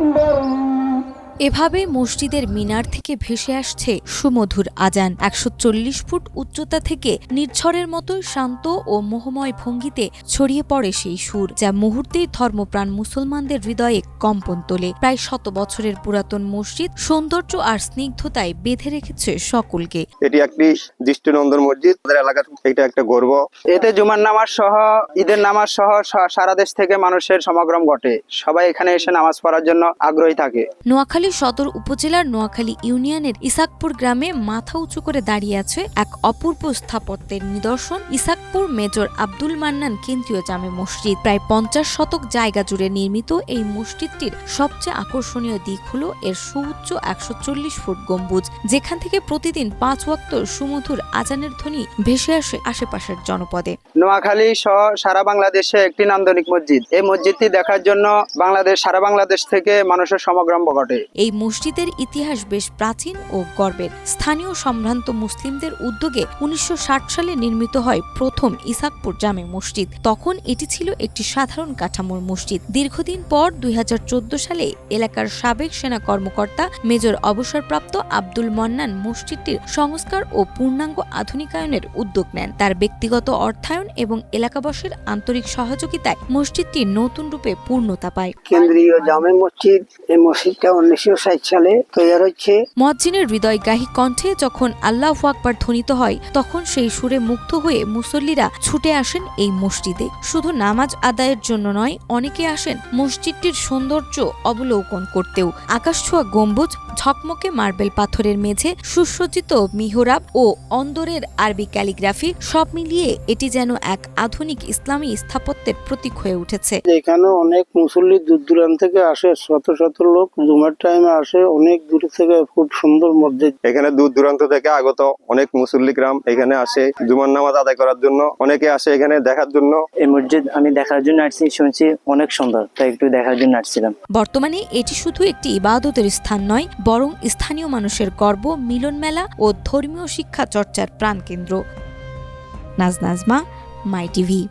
வரும் এভাবে মসজিদের মিনার থেকে ভেসে আসছে সুমধুর আজান। একশো চল্লিশ ফুট উচ্চতা থেকে নির্ঝরের মতো শান্ত ও মোহময় ভঙ্গিতে ছড়িয়ে পড়ে সেই সুর যা মুহূর্তেই ধর্মপ্রাণ মুসলমানদের হৃদয়ে কম্পন তোলে। প্রায় শত বছরের পুরাতন মসজিদ সৌন্দর্য আর স্নিগ্ধতায় বেঁধে রেখেছে সকলকে। এটি একটি দৃষ্টিনন্দন মসজিদ। আমাদের এলাকার এটা একটা গর্ব। এতে জুমার নামাজ সহ ঈদের নামাজ সহ সারা দেশ থেকে মানুষের সমাগম ঘটে। সবাই এখানে এসে নামাজ পড়ার জন্য আগ্রহী থাকে। নোয়াখালী সদর উপজেলার নোয়াখালী ইউনিয়নের ইসাকপুর গ্রামে মাথা উঁচু করে দাঁড়িয়ে আছে এক অপূর্ব স্থাপত্যের নিদর্শন ইসাকপুর মেজর আব্দুল মান্নান কেন্দ্রীয় জামে মসজিদ। প্রায় পঞ্চাশ শতক জায়গা জুড়ে নির্মিত এই মসজিদটির সবচেয়ে আকর্ষণীয় দিক হল এর সুউচ্চ একশো চল্লিশ ফুট গম্বুজ, যেখান থেকে প্রতিদিন পাঁচ ওয়াক্ত সুমধুর আজানের ধ্বনি ভেসে আসে আশেপাশের জনপদে। নোয়াখালী সহ সারা বাংলাদেশে একটি নান্দনিক মসজিদ। এই মসজিদটি দেখার জন্য বাংলাদেশ, সারা বাংলাদেশ থেকে মানুষের সমাগম ঘটে। এই মসজিদের ইতিহাস বেশ প্রাচীন ও গর্বের। স্থানীয় সম্ভ্রান্ত মুসলিমদের উদ্যোগে উনিশশো ষাট সালে নির্মিত হয় প্রথম ইসাকপুর জামে মসজিদ। তখন এটি ছিল একটি সাধারণ কাঠামোর মসজিদ। দীর্ঘদিন পর দুই হাজার চোদ্দ সালে এলাকার সাবেক সেনা কর্মকর্তা মেজর অবসরপ্রাপ্ত আব্দুল মন্নান মসজিদটির সংস্কার ও পূর্ণাঙ্গ আধুনিকায়নের উদ্যোগ নেন। তার ব্যক্তিগত অর্থায়ন এবং এলাকাবাসীর আন্তরিক সহযোগিতায় মসজিদটি নতুন রূপে পূর্ণতা পায়। কেন্দ্রীয় জামে মসজিদ, এই মসজিদটা উনিশশো ষাট সালে তৈরি হচ্ছে। মজ্জিনের হৃদয়গাহী কণ্ঠে যখন আল্লাহ আকবার ধ্বনিত হয় তখন সেই সুরে মুগ্ধ হয়ে মুসল্লিরা ছুটে আসেন এই মসজিদে। শুধু নামাজ আদায়ের জন্য নয় অনেকে আসেন মসজিদটির সৌন্দর্য অবলোকন করতেও। আকাশছোঁয়া গম্বুজ ঝকমকে মার্বেল পাথরের মেঝে সুসজ্জিত মিহরাব ও অন্দরের আরবি ক্যালিগ্রাফি সব মিলিয়ে এটি যেন এক আধুনিক ইসলামী স্থাপত্যের প্রতীক হয়ে উঠেছে। এখানে অনেক মুসল্লি দূর দূরান্ত থেকে আসে শত শত লোক জুমার টাইমে আসে অনেক দূর থেকে খুব সুন্দর মসজিদ। এখানে দূর দূরান্ত থেকে আগত অনেক মুসল্লি গ্রাম এখানে আসে জুমার নামাজ আদায় করার জন্য। অনেকে আসে এখানে দেখার জন্য। এই মসজিদ আমি দেখার জন্য আসছি শুনছি অনেক সুন্দর তাই একটু দেখার জন্য আসছিলাম। বর্তমানে এটি শুধু একটি ইবাদতের স্থান নয় বরং স্থানীয় মানুষের গর্ব মিলন মেলা ও ধর্মীয় শিক্ষা চর্চার প্রাণকেন্দ্র। Naz Nazma my TV.